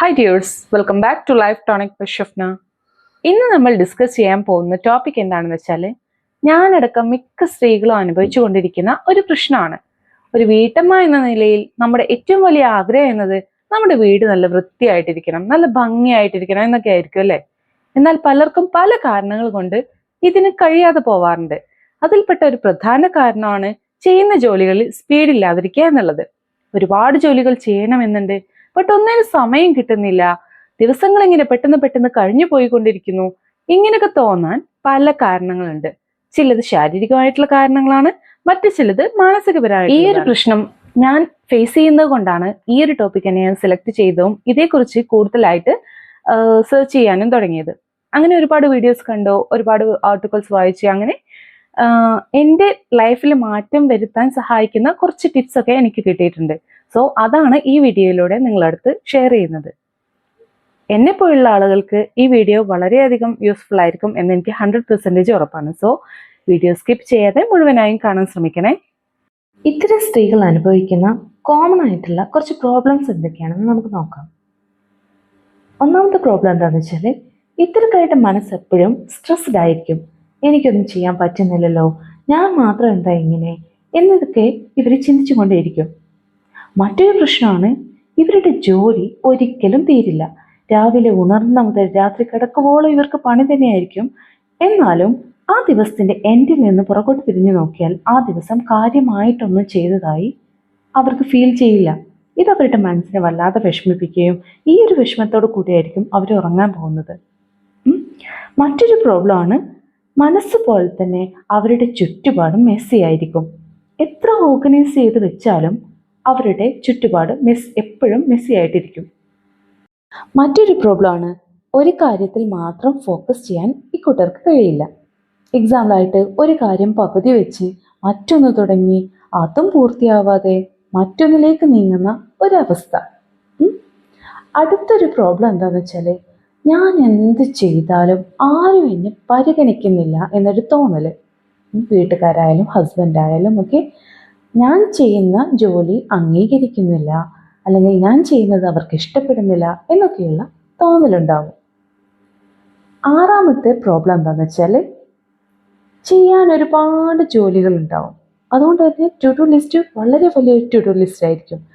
Hi dears welcome back to life tonic ബിഷഫ്ന ഇന്ന് നമ്മൾ discuss ചെയ്യാൻ പോകുന്ന ടോപ്പിക് എന്താണെന്ന് വെച്ചാൽ ഞാനടക്കം മിക്ക സ്ത്രീകളും അനുഭവിച്ചു കൊണ്ടിരിക്കുന്ന ഒരു പ്രശ്നമാണ്. ഒരു വീട്ടമ്മ എന്ന നിലയിൽ നമ്മുടെ ഏറ്റവും വലിയ ആഗ്രഹം എന്നത് നമ്മുടെ വീട് നല്ല വൃത്തിയായിട്ടിരിക്കണം നല്ല ഭംഗിയായിട്ടിരിക്കണം എന്നൊക്കെ ആയിരിക്കും അല്ലേ? എന്നാൽ പലർക്കും പല കാരണങ്ങൾ കൊണ്ട് ഇതിന് കഴിയാതെ പോവാറുണ്ട്. അതിൽപ്പെട്ട ഒരു പ്രധാന കാരണമാണ് ചെയ്യുന്ന ജോലികളിൽ സ്പീഡ് ഇല്ലാതിരിക്കുക എന്നുള്ളത്. ഒരുപാട് ജോലികൾ ചെയ്യണമെന്നുണ്ട് ബട്ട് ഒന്നിനും സമയം കിട്ടുന്നില്ല. ദിവസങ്ങൾ ഇങ്ങനെ പെട്ടെന്ന് പെട്ടെന്ന് കഴിഞ്ഞു പോയിക്കൊണ്ടിരിക്കുന്നു. ഇങ്ങനെയൊക്കെ തോന്നാൻ പല കാരണങ്ങളുണ്ട്. ചിലത് ശാരീരികമായിട്ടുള്ള കാരണങ്ങളാണ് മറ്റു ചിലത് മാനസികപരമായി ഈ ഒരു പ്രശ്നം ഞാൻ ഫേസ് ചെയ്യുന്നത് കൊണ്ടാണ് ഈ ഒരു ടോപ്പിക്കിനെ ഞാൻ സെലക്ട് ചെയ്തതും ഇതേക്കുറിച്ച് കൂടുതലായിട്ട് സെർച്ച് ചെയ്യാനും തുടങ്ങിയത്. അങ്ങനെ ഒരുപാട് വീഡിയോസ് കണ്ടു ഒരുപാട് ആർട്ടിക്കിൾസ് വായിച്ചു അങ്ങനെ എന്റെ ലൈഫിൽ മാറ്റം വരുത്താൻ സഹായിക്കുന്ന കുറച്ച് ടിപ്സ് ഒക്കെ എനിക്ക് കിട്ടിയിട്ടുണ്ട്. സോ അതാണ് ഈ വീഡിയോയിലൂടെ നിങ്ങളടുത്ത് ഷെയർ ചെയ്യുന്നത്. എന്നെ പോലുള്ള ആളുകൾക്ക് ഈ വീഡിയോ വളരെയധികം യൂസ്ഫുൾ ആയിരിക്കും എന്ന് എനിക്ക് ഹൺഡ്രഡ് പെർസെന്റേജ് ഉറപ്പാണ്. സോ വീഡിയോ സ്കിപ്പ് ചെയ്യാതെ മുഴുവനായും കാണാൻ ശ്രമിക്കണേ. ഇത്തരം സ്ത്രീകൾ അനുഭവിക്കുന്ന കോമൺ ആയിട്ടുള്ള കുറച്ച് പ്രോബ്ലംസ് എന്തൊക്കെയാണെന്ന് നമുക്ക് നോക്കാം. ഒന്നാമത്തെ പ്രോബ്ലം എന്താണെന്ന് വെച്ചാൽ ഇത്തരക്കാരുടെ മനസ്സ് എപ്പോഴും സ്ട്രെസ്ഡ് ആയിരിക്കും. എനിക്കൊന്നും ചെയ്യാൻ പറ്റുന്നില്ലല്ലോ. ഞാൻ മാത്രം എന്താ ഇങ്ങനെ? എന്നതൊക്കെ ഇവർ ചിന്തിച്ചുകൊണ്ടേയിരിക്കും. മറ്റൊരു പ്രശ്നമാണ് ഇവരുടെ ജോലി ഒരിക്കലും തീരില്ല. രാവിലെ ഉണർന്ന മുതൽ രാത്രി കിടക്കുവോളം ഇവർക്ക് പണി തന്നെയായിരിക്കും. എന്നാലും ആ ദിവസത്തിന്റെ എൻഡിൽ നിന്ന് പുറകോട്ട് തിരിഞ്ഞു നോക്കിയാൽ ആ ദിവസം കാര്യമായിട്ടൊന്നും ചെയ്തതായി അവർക്ക് ഫീൽ ചെയ്യില്ല. ഇത് അവരുടെ മനസ്സിനെ വല്ലാതെ വിഷമിപ്പിക്കുകയും ഈ ഒരു വിഷമത്തോടു കൂടിയായിരിക്കും അവർ ഉറങ്ങാൻ പോകുന്നത്. മറ്റൊരു പ്രോബ്ലമാണ് മനസ്സ് പോലെ തന്നെ അവരുടെ ചുറ്റുപാടും മെസ്സിയായിരിക്കും എത്ര ഓർഗനൈസ് ചെയ്ത് വെച്ചാലും അവരുടെ ചുറ്റുപാട് മെസ് എപ്പോഴും മെസ്സി ആയിട്ടിരിക്കും. മറ്റൊരു പ്രോബ്ലമാണ് ഒരു കാര്യത്തിൽ മാത്രം ഫോക്കസ് ചെയ്യാൻ ഈ കൂട്ടർക്ക് കഴിയില്ല. എക്സാമ്പിളായിട്ട് ഒരു കാര്യം പകുതി വെച്ച് മറ്റൊന്ന് തുടങ്ങി അതും പൂർത്തിയാവാതെ മറ്റൊന്നിലേക്ക് നീങ്ങുന്ന ഒരവസ്ഥ. അടുത്തൊരു പ്രോബ്ലം എന്താണെന്ന് വെച്ചാൽ ഞാൻ എന്ത് ചെയ്താലും ആരും എന്നെ പരിഗണിക്കുന്നില്ല എന്നൊരു തോന്നൽ വീട്ടുകാരായാലും ഹസ്ബൻഡായാലും ഒക്കെ ഞാൻ ചെയ്യുന്ന ജോലി അംഗീകരിക്കുന്നില്ല അല്ലെങ്കിൽ ഞാൻ ചെയ്യുന്നത് അവർക്ക് ഇഷ്ടപ്പെടുന്നില്ല എന്നൊക്കെയുള്ള തോന്നലുണ്ടാവും. ആറാമത്തെ പ്രോബ്ലം എന്താണെന്ന് വെച്ചാൽ ചെയ്യാൻ ഒരുപാട് ജോലികൾ ഉണ്ടാവും. അതുകൊണ്ട് തന്നെ ടു ലിസ്റ്റ് വളരെ വലിയ ടു ലിസ്റ്റ് ആയിരിക്കും.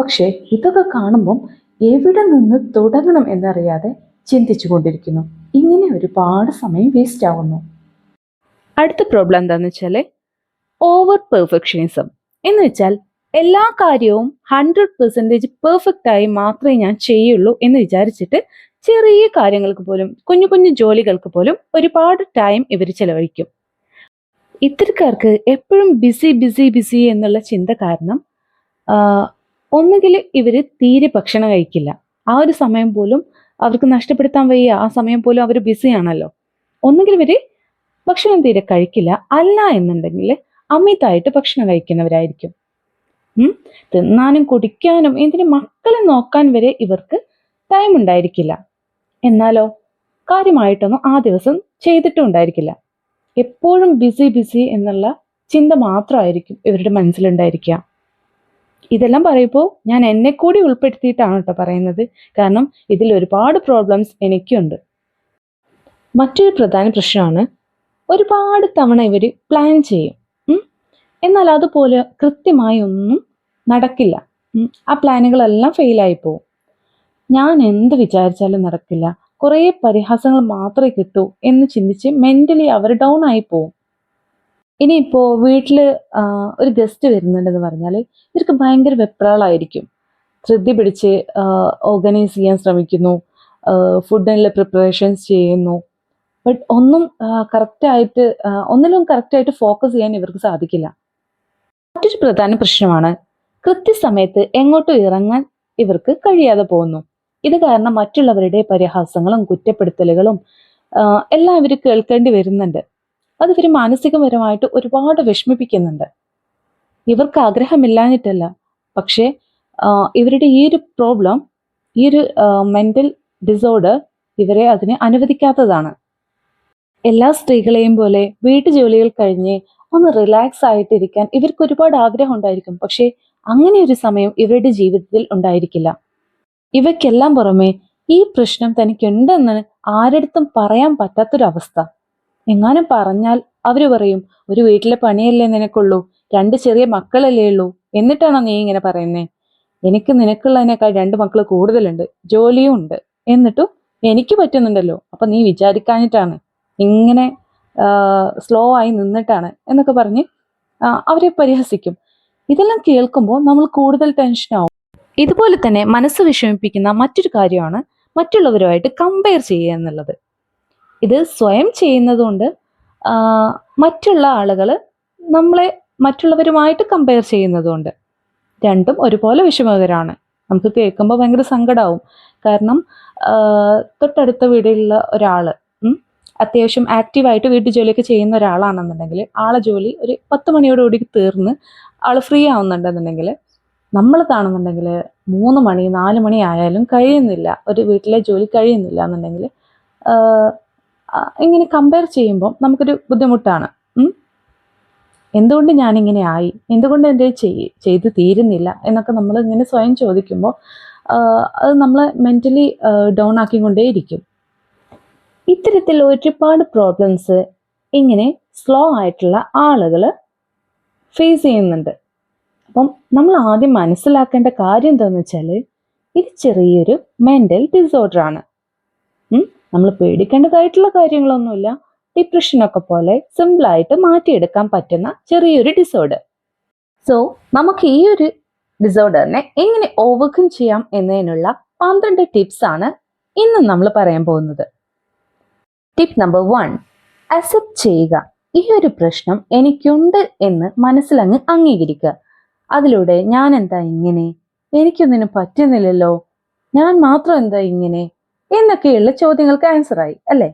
പക്ഷേ ഇതൊക്കെ കാണുമ്പം എവിടെ നിന്ന് തുടങ്ങണം എന്നറിയാതെ ചിന്തിച്ചു കൊണ്ടിരിക്കുന്നു. ഇങ്ങനെ ഒരുപാട് സമയം വേസ്റ്റ് ആവുന്നു. അടുത്ത പ്രോബ്ലം എന്താണെന്ന് വെച്ചാൽ ഓവർ പെർഫെക്ഷനിസം എന്ന് വെച്ചാൽ എല്ലാ കാര്യവും ഹൺഡ്രഡ് പെർസെന്റേജ് പെർഫെക്റ്റ് ആയി മാത്രമേ ഞാൻ ചെയ്യുള്ളൂ എന്ന് വിചാരിച്ചിട്ട് ചെറിയ കാര്യങ്ങൾക്ക് പോലും കുഞ്ഞു കുഞ്ഞു ജോലികൾക്ക് പോലും ഒരുപാട് ടൈം ഇവർ ചെലവഴിക്കും. ഇത്തരക്കാർക്ക് എപ്പോഴും ബിസി ബിസി ബിസി എന്നുള്ള ചിന്ത കാരണം ഒന്നുകിൽ ഇവർ തീരെ ഭക്ഷണം കഴിക്കില്ല. ആ ഒരു സമയം പോലും അവർക്ക് നഷ്ടപ്പെടുത്താൻ വയ്യ. ആ സമയം പോലും അവർ ബിസിയാണല്ലോ ഒന്നുകിൽ ഇവർ ഭക്ഷണം തീരെ കഴിക്കില്ല. അല്ല എന്നുണ്ടെങ്കിൽ അമിതമായിട്ട് ഭക്ഷണം കഴിക്കുന്നവരായിരിക്കും. തിന്നാനും കുടിക്കാനും എന്തിന് മക്കളെ നോക്കാൻ വരെ ഇവർക്ക് ടൈം ഉണ്ടായിരിക്കില്ല. എന്നാലോ? കാര്യമായിട്ടൊന്നും ആ ദിവസം ചെയ്തിട്ടും ഉണ്ടായിരിക്കില്ല. എപ്പോഴും ബിസി ബിസി എന്നുള്ള ചിന്ത മാത്രമായിരിക്കും ഇവരുടെ മനസ്സിലുണ്ടായിരിക്കുക. ഇതെല്ലാം പറയുമ്പോൾ ഞാൻ എന്നെ കൂടി ഉൾപ്പെടുത്തിയിട്ടാണ് കേട്ടോ പറയുന്നത്. കാരണം ഇതിൽ ഒരുപാട് പ്രോബ്ലംസ് എനിക്കുണ്ട്. മറ്റൊരു പ്രധാന പ്രശ്നമാണ് ഒരുപാട് തവണ ഇവർ പ്ലാൻ ചെയ്യും. എന്നാൽ അതുപോലെ കൃത്യമായി ഒന്നും നടക്കില്ല. ആ പ്ലാനുകളെല്ലാം ഫെയിലായി പോകും ഞാൻ എന്ത് വിചാരിച്ചാലും നടക്കില്ല. കുറേ പരിഹാസങ്ങൾ മാത്രമേ കിട്ടൂ എന്ന് ചിന്തിച്ച് മെന്റലി അവർ ഡൗൺ ആയി പോകും ഇനിയിപ്പോൾ വീട്ടിൽ ഒരു ഗസ്റ്റ് വരുന്നുണ്ടെന്ന് പറഞ്ഞാൽ ഇവർക്ക് ഭയങ്കര വെപ്രാളായിരിക്കും. ധൃതി പിടിച്ച് ഓർഗനൈസ് ചെയ്യാൻ ശ്രമിക്കുന്നു ഫുഡിനുള്ള പ്രിപ്പറേഷൻസ് ചെയ്യുന്നു. ബട്ട് ഒന്നും കറക്റ്റായിട്ട് ഒന്നിലും കറക്റ്റായിട്ട് ഫോക്കസ് ചെയ്യാൻ ഇവർക്ക് സാധിക്കില്ല. മറ്റൊരു പ്രധാന പ്രശ്നമാണ് കൃത്യസമയത്ത് എങ്ങോട്ടും ഇറങ്ങാൻ ഇവർക്ക് കഴിയാതെ പോകുന്നു. ഇത് കാരണം മറ്റുള്ളവരുടെ പരിഹാസങ്ങളും കുറ്റപ്പെടുത്തലുകളും എല്ലാം ഇവർ കേൾക്കേണ്ടി വരുന്നുണ്ട്. അത് ഇവർ മാനസികപരമായിട്ട് ഒരുപാട് വിഷമിപ്പിക്കുന്നുണ്ട്. ഇവർക്ക് ആഗ്രഹമില്ലാഞ്ഞിട്ടല്ല. പക്ഷേ ഇവരുടെ ഈ ഒരു പ്രോബ്ലം ഈ ഒരു മെന്റൽ ഡിസോർഡർ ഇവരെ അതിനെ അനുവദിക്കാത്തതാണ്. എല്ലാ സ്ത്രീകളെയും പോലെ വീട്ടുജോലികൾ കഴിഞ്ഞ് ഒന്ന് റിലാക്സ് ആയിട്ടിരിക്കാൻ ഇവർക്ക് ഒരുപാട് ആഗ്രഹം ഉണ്ടായിരിക്കും. പക്ഷേ അങ്ങനെ ഒരു സമയം ഇവരുടെ ജീവിതത്തിൽ ഉണ്ടായിരിക്കില്ല. ഇവയ്ക്കെല്ലാം പുറമെ ഈ പ്രശ്നം തനിക്കുണ്ടെന്ന് ആരെടുത്തും പറയാൻ പറ്റാത്തൊരവസ്ഥ. എങ്ങാനും പറഞ്ഞാൽ അവർ പറയും ഒരു വീട്ടിലെ പണിയല്ലേ നിനക്കുള്ളൂ? രണ്ട് ചെറിയ മക്കളല്ലേ ഉള്ളൂ? എന്നിട്ടാണോ നീ ഇങ്ങനെ പറയുന്നേ? എനിക്ക് നിനക്കുള്ളതിനേക്കാൾ രണ്ട് മക്കൾ കൂടുതലുണ്ട്. ജോലിയും ഉണ്ട്. എന്നിട്ടും എനിക്ക് പറ്റുന്നുണ്ടല്ലോ. അപ്പൊ നീ വിചാരിക്കാനിട്ടാണ് ഇങ്ങനെ സ്ലോ ആയി നിന്നിട്ടാണ് എന്നൊക്കെ പറഞ്ഞ് അവരെ പരിഹസിക്കും. ഇതെല്ലാം കേൾക്കുമ്പോൾ നമ്മൾ കൂടുതൽ ടെൻഷനാവും ഇതുപോലെ തന്നെ മനസ്സ് വിഷമിപ്പിക്കുന്ന മറ്റൊരു കാര്യമാണ് മറ്റുള്ളവരുമായിട്ട് കമ്പയർ ചെയ്യുക എന്നുള്ളത്. ഇത് സ്വയം ചെയ്യുന്നതുകൊണ്ട് മറ്റുള്ള ആളുകൾ നമ്മളെ മറ്റുള്ളവരുമായിട്ട് കമ്പയർ ചെയ്യുന്നതുകൊണ്ട്. രണ്ടും ഒരുപോലെ വിഷമകരമാണ് നമുക്ക് കേൾക്കുമ്പോൾ ഭയങ്കര സങ്കടമാവും കാരണം തൊട്ടടുത്ത വീടിലുള്ള ഒരാൾ അത്യാവശ്യം ആക്റ്റീവായിട്ട് വീട്ടു ജോലിയൊക്കെ ചെയ്യുന്ന ഒരാളാണെന്നുണ്ടെങ്കിൽ ആളെ ജോലി ഒരു പത്ത് മണിയോടുകൂടി തീർന്ന് ആൾ ഫ്രീ ആവുന്നുണ്ടെന്നുണ്ടെങ്കിൽ നമ്മൾ കാണുന്നുണ്ടെങ്കിൽ മൂന്ന് മണി നാല് മണി ആയാലും കഴിയുന്നില്ല. ഒരു വീട്ടിലെ ജോലി കഴിയുന്നില്ല എന്നുണ്ടെങ്കിൽ ഇങ്ങനെ കമ്പയർ ചെയ്യുമ്പോൾ നമുക്കൊരു ബുദ്ധിമുട്ടാണ്. എന്തുകൊണ്ട് ഞാനിങ്ങനെ ആയി? എന്തുകൊണ്ട് എന്റെ ചെയ് ചെയ്ത് തീരുന്നില്ല? എന്നൊക്കെ നമ്മൾ ഇങ്ങനെ സ്വയം ചോദിക്കുമ്പോൾ അത് നമ്മളെ മെന്റലി ഡൗൺ ആക്കിക്കൊണ്ടേയിരിക്കും. ഇത്തരത്തിൽ ഒരുപാട് പ്രോബ്ലംസ് ഇങ്ങനെ സ്ലോ ആയിട്ടുള്ള ആളുകൾ ഫേസ് ചെയ്യുന്നുണ്ട്. അപ്പം നമ്മൾ ആദ്യം മനസ്സിലാക്കേണ്ട കാര്യം എന്താണെന്ന് വെച്ചാൽ ഇത് ചെറിയൊരു മെന്റൽ ഡിസോർഡർ ആണ്. നമ്മൾ പേടിക്കേണ്ടതായിട്ടുള്ള കാര്യങ്ങളൊന്നുമില്ല. ഡിപ്രഷനൊക്കെ പോലെ സിമ്പിളായിട്ട് മാറ്റിയെടുക്കാൻ പറ്റുന്ന ചെറിയൊരു ഡിസോർഡർ സോ നമുക്ക് ഈ ഒരു ഡിസോർഡറിനെ എങ്ങനെ ഓവർകം ചെയ്യാം എന്നതിനുള്ള പന്ത്രണ്ട് ടിപ്സ് ആണ് ഇന്ന് നമ്മൾ പറയാൻ പോകുന്നത്. ടിപ്പ് നമ്പർ വൺ അക്സെപ്റ്റ് ചെയ്യുക. ഈ ഒരു പ്രശ്നം എനിക്കുണ്ട് എന്ന് മനസ്സിലങ്ങ് അംഗീകരിക്കുക. അതിലൂടെ ഞാൻ എന്താ ഇങ്ങനെ? എനിക്കൊന്നിനും പറ്റുന്നില്ലല്ലോ. ഞാൻ മാത്രം എന്താ ഇങ്ങനെ? എന്നൊക്കെയുള്ള ചോദ്യങ്ങൾക്ക് ആൻസർ ആയി അല്ലേ?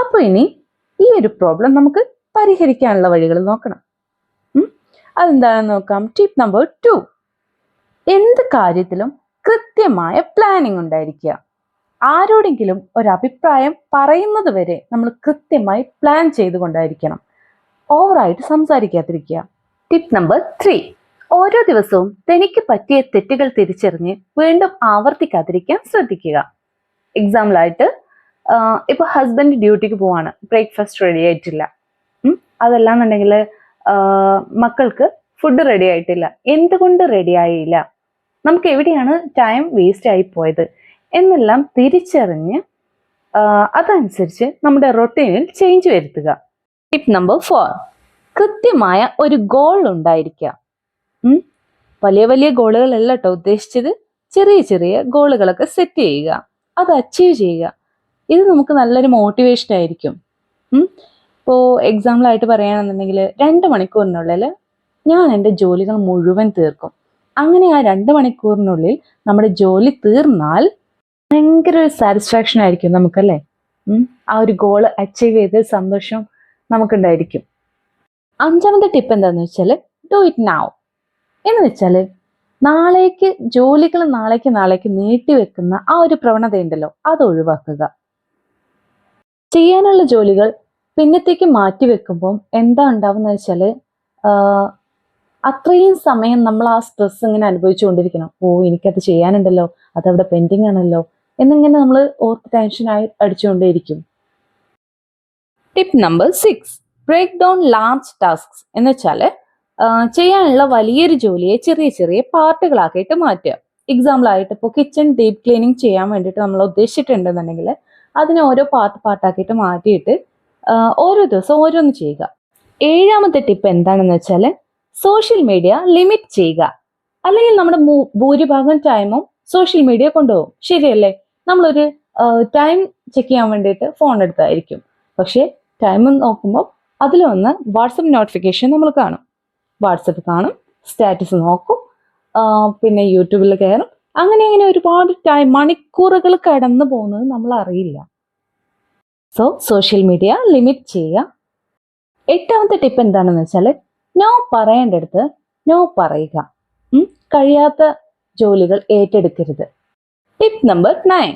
അപ്പൊ ഇനി ഈ ഒരു പ്രോബ്ലം നമുക്ക് പരിഹരിക്കാനുള്ള വഴികൾ നോക്കണം? അതെന്താണെന്ന് നോക്കാം. ടിപ്പ് നമ്പർ ടു എന്ത് കാര്യത്തിലും കൃത്യമായ പ്ലാനിങ് ഉണ്ടായിരിക്കുക. ആരോടെങ്കിലും ഒരു അഭിപ്രായം പറയുന്നത് വരെ നമ്മൾ കൃത്യമായി പ്ലാൻ ചെയ്തുകൊണ്ടായിരിക്കണം. ഓവറായിട്ട് സംസാരിക്കാതിരിക്കുക. ടിപ്പ് നമ്പർ ത്രീ ഓരോ ദിവസവും തനിക്ക് പറ്റിയ തെറ്റുകൾ തിരിച്ചറിഞ്ഞ് വീണ്ടും ആവർത്തിക്കാതിരിക്കാൻ ശ്രദ്ധിക്കുക. എക്സാമ്പിളായിട്ട് ഇപ്പോൾ ഹസ്ബൻഡ് ഡ്യൂട്ടിക്ക് പോവാണ്. ബ്രേക്ക്ഫാസ്റ്റ് റെഡി ആയിട്ടില്ല. അതല്ലാന്നുണ്ടെങ്കിൽ മക്കൾക്ക് ഫുഡ് റെഡി ആയിട്ടില്ല. എന്തുകൊണ്ട് റെഡി ആയില്ല? നമുക്ക് എവിടെയാണ് ടൈം വേസ്റ്റ് ആയി പോയത്? എന്നെല്ലാം തിരിച്ചറിഞ്ഞ് അതനുസരിച്ച് നമ്മുടെ റൊട്ടീനിൽ ചേഞ്ച് വരുത്തുക. ടിപ്പ് നമ്പർ ഫോർ കൃത്യമായ ഒരു ഗോൾ ഉണ്ടായിരിക്കുക. വലിയ വലിയ ഗോളുകളല്ല കേട്ടോ ഉദ്ദേശിച്ചത്. ചെറിയ ചെറിയ ഗോളുകളൊക്കെ സെറ്റ് ചെയ്യുക. അത് അച്ചീവ് ചെയ്യുക. ഇത് നമുക്ക് നല്ലൊരു മോട്ടിവേഷൻ ആയിരിക്കും. ഇപ്പോൾ എക്സാമ്പിളായിട്ട് പറയുകയാണെന്നുണ്ടെങ്കിൽ രണ്ട് മണിക്കൂറിനുള്ളിൽ ഞാൻ എന്റെ ജോലികൾ മുഴുവൻ തീർക്കും. അങ്ങനെ ആ രണ്ട് മണിക്കൂറിനുള്ളിൽ നമ്മുടെ ജോലി തീർന്നാൽ ഭയങ്കര ഒരു സാറ്റിസ്ഫാക്ഷൻ ആയിരിക്കും നമുക്കല്ലേ? ആ ഒരു ഗോൾ അച്ചീവ് ചെയ്ത സന്തോഷം നമുക്കുണ്ടായിരിക്കും. അഞ്ചാമത്തെ ടിപ്പ് എന്താണെന്ന് വെച്ചാൽ ഡു ഇറ്റ് നൗ എന്ന് വെച്ചാൽ നാളേക്ക് ജോലികൾ നാളേക്ക് നാളേക്ക് നീട്ടിവെക്കുന്ന ആ ഒരു പ്രവണത ഉണ്ടല്ലോ അത് ഒഴിവാക്കുക. ചെയ്യാനുള്ള ജോലികൾ പിന്നത്തേക്ക് മാറ്റി വെക്കുമ്പോൾ എന്താ ഉണ്ടാവുന്നത് വെച്ചാൽ അത്രയും സമയം നമ്മൾ ആ സ്ട്രെസ് ഇങ്ങനെ അനുഭവിച്ചുകൊണ്ടിരിക്കണം. ഓ എനിക്കത് ചെയ്യാനുണ്ടല്ലോ അതവിടെ പെൻഡിങ് ആണല്ലോ എന്നിങ്ങനെ നമ്മൾ ഓർത്ത് ടെൻഷനായി അടിച്ചുകൊണ്ടേയിരിക്കും. Tip number six break down large tasks എന്ന് വെച്ചാൽ ചെയ്യാനുള്ള വലിയൊരു ജോലിയെ ചെറിയ ചെറിയ പാർട്ടുകളാക്കിയിട്ട് മാറ്റുക. എക്സാമ്പിൾ ആയിട്ട് ഇപ്പോൾ കിച്ചൺ ഡീപ് ക്ലീനിങ് ചെയ്യാൻ വേണ്ടിയിട്ട് നമ്മൾ ഉദ്ദേശിച്ചിട്ടുണ്ടെന്നുണ്ടെങ്കിൽ അതിനെ ഓരോ പാർട്ട് പാർട്ടാക്കിയിട്ട് മാറ്റിയിട്ട് ഓരോ ദിവസം ഓരോന്ന് ചെയ്യുക. ഏഴാമത്തെ ടിപ്പ് എന്താണെന്ന് വെച്ചാൽ സോഷ്യൽ മീഡിയ ലിമിറ്റ് ചെയ്യുക. അല്ലെങ്കിൽ നമ്മുടെ ഭൂരിഭാഗം ടൈമും സോഷ്യൽ മീഡിയ കൊണ്ടുപോകും. ശരിയല്ലേ? നമ്മളൊരു ടൈം ചെക്ക് ചെയ്യാൻ വേണ്ടിയിട്ട് ഫോൺ എടുത്തായിരിക്കും. പക്ഷേ ടൈം നോക്കുമ്പോൾ അതിൽ വന്ന് വാട്സപ്പ് നോട്ടിഫിക്കേഷൻ നമ്മൾ കാണും. വാട്സപ്പ് കാണും സ്റ്റാറ്റസ് നോക്കും പിന്നെ യൂട്യൂബിൽ കയറും. അങ്ങനെ അങ്ങനെ ഒരുപാട് ടൈം മണിക്കൂറുകൾ കടന്നു പോകുന്നത് നമ്മൾ അറിയില്ല. സോ സോഷ്യൽ മീഡിയ ലിമിറ്റ് ചെയ്യുക. എട്ടാമത്തെ ടിപ്പ് എന്താണെന്ന് വെച്ചാൽ നോ പറയേണ്ടടുത്ത് നോ പറയുക. കഴിയാത്ത ജോലികൾ ഏറ്റെടുക്കരുത്. Tip number nine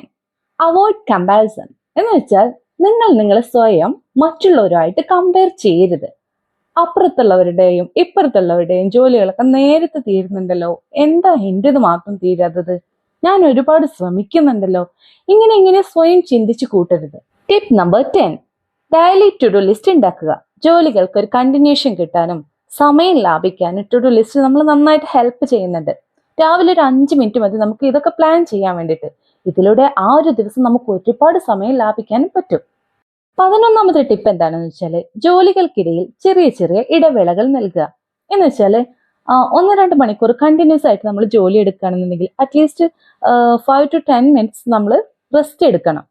avoid comparison എന്ന് വെച്ചാൽ നിങ്ങൾ നിങ്ങളെ സ്വയം മറ്റുള്ളവരുമായിട്ട് കമ്പയർ ചെയ്യരുത്. അപ്പുറത്തുള്ളവരുടെയും ഇപ്പുറത്തുള്ളവരുടെയും ജോലികളൊക്കെ നേരത്തെ തീരുന്നുണ്ടല്ലോ. എന്താ എന്റെത് മാത്രം തീരാത്തത്? ഞാൻ ഒരുപാട് ശ്രമിക്കുന്നുണ്ടല്ലോ. ഇങ്ങനെ ഇങ്ങനെ സ്വയം ചിന്തിച്ചു കൂട്ടരുത്. Tip number ten daily to do list ഉണ്ടാക്കുക. ജോലികൾക്ക് ഒരു കണ്ടിന്യൂഷൻ കിട്ടാനും സമയം ലാഭിക്കാനും ടു ഡു ലിസ്റ്റ് നമ്മൾ നന്നായിട്ട് ഹെൽപ്പ് ചെയ്യുന്നുണ്ട്. രാവിലെ ഒരു അഞ്ച് മിനിറ്റ് മതി. നമുക്ക് ഇതൊക്കെ പ്ലാൻ ചെയ്യാൻ വേണ്ടിയിട്ട്. ഇതിലൂടെ ആ ഒരു ദിവസം നമുക്ക് ഒരുപാട് സമയം ലാഭിക്കാനും പറ്റും. പതിനൊന്നാമത്തെ ടിപ്പ് എന്താണെന്ന് വെച്ചാൽ ജോലികൾക്കിടയിൽ ചെറിയ ചെറിയ ഇടവേളകൾ നൽകുക. എന്ന് വെച്ചാൽ ഒന്ന് രണ്ട് മണിക്കൂർ കണ്ടിന്യൂസ് ആയിട്ട് നമ്മൾ ജോലി എടുക്കുകയാണെന്നുണ്ടെങ്കിൽ at least five to ten minutes നമ്മൾ റെസ്റ്റ് എടുക്കണം.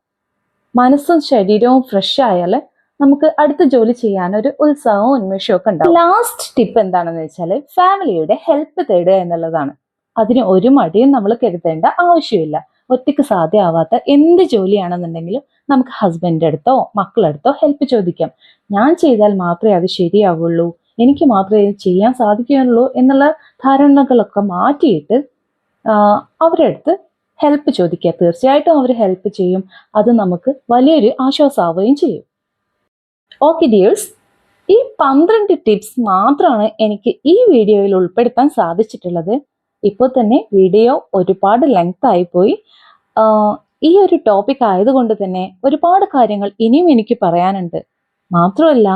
മനസ്സും ശരീരവും ഫ്രഷ് ആയാൽ നമുക്ക് അടുത്ത ജോലി ചെയ്യാൻ ഒരു ഉത്സാഹവും ഉന്മേഷവും ഒക്കെ ഉണ്ടാവും. ലാസ്റ്റ് ടിപ്പ് എന്താണെന്ന് വെച്ചാൽ ഫാമിലിയുടെ ഹെൽപ്പ് തേടുക എന്നുള്ളതാണ്. അതിന് ഒരു മടിയും നമ്മൾ കരുതേണ്ട ആവശ്യമില്ല. ഒറ്റയ്ക്ക് സാധ്യമാവാത്ത എന്ത് ജോലിയാണെന്നുണ്ടെങ്കിലും നമുക്ക് ഹസ്ബൻഡ് അടുത്തോ മക്കളടുത്തോ ഹെൽപ്പ് ചോദിക്കാം. ഞാൻ ചെയ്താൽ മാത്രമേ അത് ശരിയാവുള്ളൂ. എനിക്ക് മാത്രമേ ചെയ്യാൻ സാധിക്കുകയുള്ളൂ എന്നുള്ള ധാരണകളൊക്കെ മാറ്റിയിട്ട് അവരുടെ അടുത്ത് ഹെൽപ്പ് ചോദിക്കുക. തീർച്ചയായിട്ടും അവർ ഹെൽപ്പ് ചെയ്യും. അത് നമുക്ക് വലിയൊരു ആശ്വാസമാവുകയും ചെയ്യും. ഓക്കെ ഡിയേഴ്സ് ഈ പന്ത്രണ്ട് ടിപ്സ് മാത്രമാണ് എനിക്ക് ഈ വീഡിയോയിൽ ഉൾപ്പെടുത്താൻ സാധിച്ചിട്ടുള്ളത്. ഇപ്പോൾ തന്നെ വീഡിയോ ഒരുപാട് ലെങ്ത് ആയിപ്പോയി ഈ ഒരു ടോപ്പിക് ആയതുകൊണ്ട് തന്നെ ഒരുപാട് കാര്യങ്ങൾ ഇനിയും എനിക്ക് പറയാനുണ്ട്. മാത്രമല്ല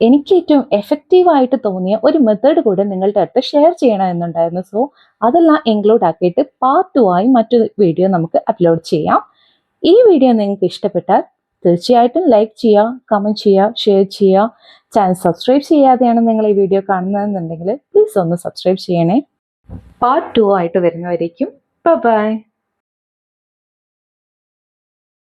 എനിക്ക് ഏറ്റവും എഫക്റ്റീവായിട്ട് തോന്നിയ ഒരു മെത്തേഡ് കൂടെ നിങ്ങളുടെ അടുത്ത് ഷെയർ ചെയ്യണമെന്നുണ്ടായിരുന്നു സോ അതെല്ലാം ഇൻക്ലൂഡ് ആക്കിയിട്ട് പാർട്ട് ടു ആയി മറ്റു വീഡിയോ നമുക്ക് അപ്ലോഡ് ചെയ്യാം. ഈ വീഡിയോ നിങ്ങൾക്ക് ഇഷ്ടപ്പെട്ടാൽ തീർച്ചയായിട്ടും ലൈക്ക് ചെയ്യുക കമന്റ് ചെയ്യുക ഷെയർ ചെയ്യുക. ചാനൽ സബ്സ്ക്രൈബ് ചെയ്യാതെയാണ് നിങ്ങൾ ഈ വീഡിയോ കാണുന്നതെന്നുണ്ടെങ്കിൽ പ്ലീസ് ഒന്ന് സബ്സ്ക്രൈബ് ചെയ്യണേ. പാർട്ട് ടു ആയിട്ട് വരുന്നവരേക്കും. ബൈ